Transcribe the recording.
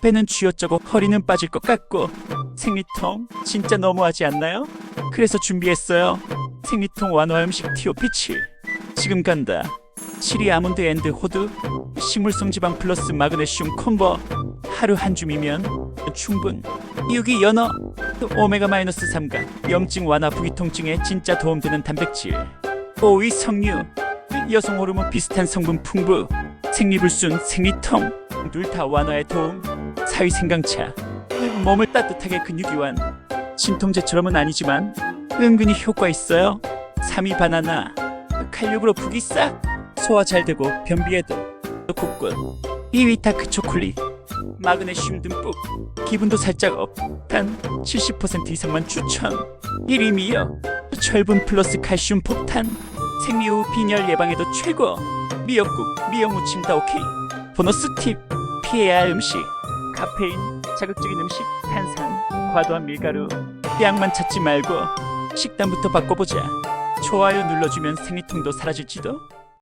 배는 쥐어짜고 허리는 빠질 것 같고 생리통 진짜 너무하지 않나요? 그래서 준비했어요. 생리통 완화 음식 TOP7 지금 간다. 치리 아몬드 앤드 호두 식물성 지방 플러스 마그네슘 콤보 하루 한 줌이면 충분 유기 연어 오메가 마이너스 3가 염증 완화 부위통증에 진짜 도움되는 단백질 오이 석류 여성 호르몬 비슷한 성분 풍부 생리불순 생리통 둘다 완화에 도움 사위 생강차 몸을 따뜻하게 근육이완 진통제처럼은 아니지만 은근히 효과 있어요. 삼이 바나나 칼륨으로 북이 싹 소화 잘 되고 변비에도 국군 2위 다크 초콜릿 마그네슘 듬뿍 기분도 살짝 업 단 70% 이상만 추천. 1위 미역 철분 플러스 칼슘 폭탄 생리 후 빈혈 예방에도 최고. 미역국 미역 무침 다 오케이. 보너스 팁 피해야 할 음식. 카페인 자극적인 음식 탄산 과도한 밀가루. 약만 찾지 말고 식단부터 바꿔보자. 좋아요 눌러주면 생리통도 사라질지도